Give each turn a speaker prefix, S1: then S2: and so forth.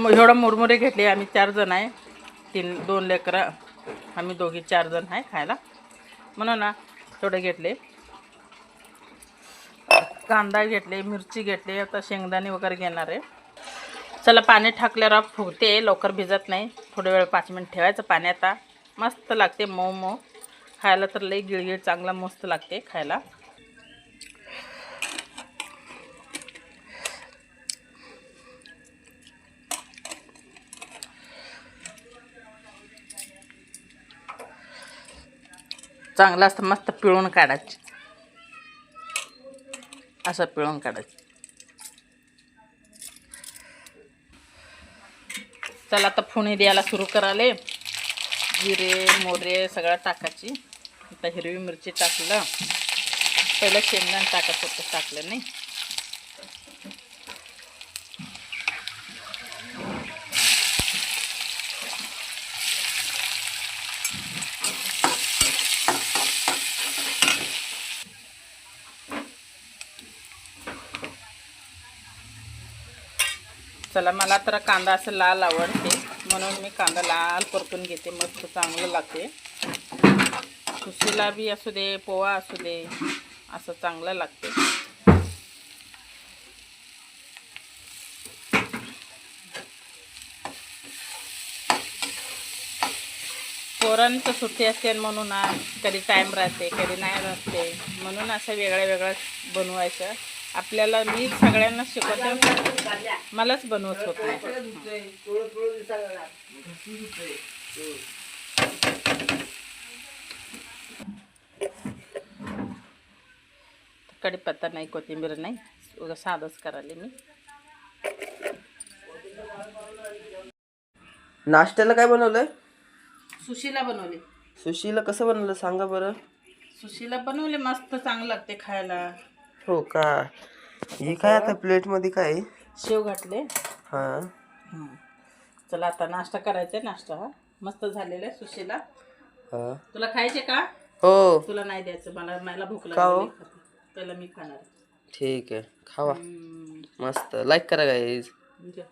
S1: मग एवढं मुरमुरे घेतले आम्ही चार जण आहे. तीन दोन लेकरं आम्ही दोघी चार जण आहे खायला. म्हणून ना थोडे घेतले. कांदा घेतले मिरची घेतली आता शेंगदाणे वगैरे घेणार आहे. चला पाणी टाकल्यावर फुगते लवकर भिजत नाही. थोडे वेळ पाच मिनिट ठेवायचं पाणी आता. मस्त लागते मऊ मऊ. खायला तर लई गिळगिळ चांगला मस्त लागते खायला. चांगलं असतं मस्त पिळून काढायची. असं पिळून काढायचं. चला आता फोणी द्यायला सुरू कराले जिरे मोरे सगळं टाकायची. आता हिरवी मिरची टाकलं. पहिलं शेंगदाण टाकत होतं टाकलं नाही. चला मला तर कांदा असं लाल आवडते. म्हणून मी कांदा लाल परतून घेते मस्त चांगलं लागते. सुशीला बी असू दे पोहा असू दे असं चांगलं लागते. पोरांचं सुट्टी असते म्हणून कधी टाईम राहते कधी नाही राहते. म्हणून असं वेगळं वेगळं बनवायचं. आपल्याला मी सगळ्यांना शिकवते. मलाच बनवत होत. नाही कढीपत्ता नाही कोथिंबीर नाही. उगा साधंच करायला मी.
S2: नाश्त्याला काय बनवलंय?
S1: सुशीला बनवली.
S2: सुशीला कसं बनवलं? सांगा बरं.
S1: सुशीला बनवले मस्त चांगलं लागते खायला.
S2: हो का? ही काय आता प्लेटमध्ये काय? आहे?
S1: शेव घातले.
S2: हा.
S1: हं. चला आता नाश्ता करायचा आहे नाश्ता हा. मस्त झालेला आहे सुशीला.
S2: हा.
S1: तुला खायचे का?
S2: हो.
S1: तुला नाही द्यायचं मला मला भूक
S2: का हो?
S1: लागली पहिला मी खाणार
S2: ठीक आहे खावा. मस्त. लाईक करा गाईज
S1: म्हणजे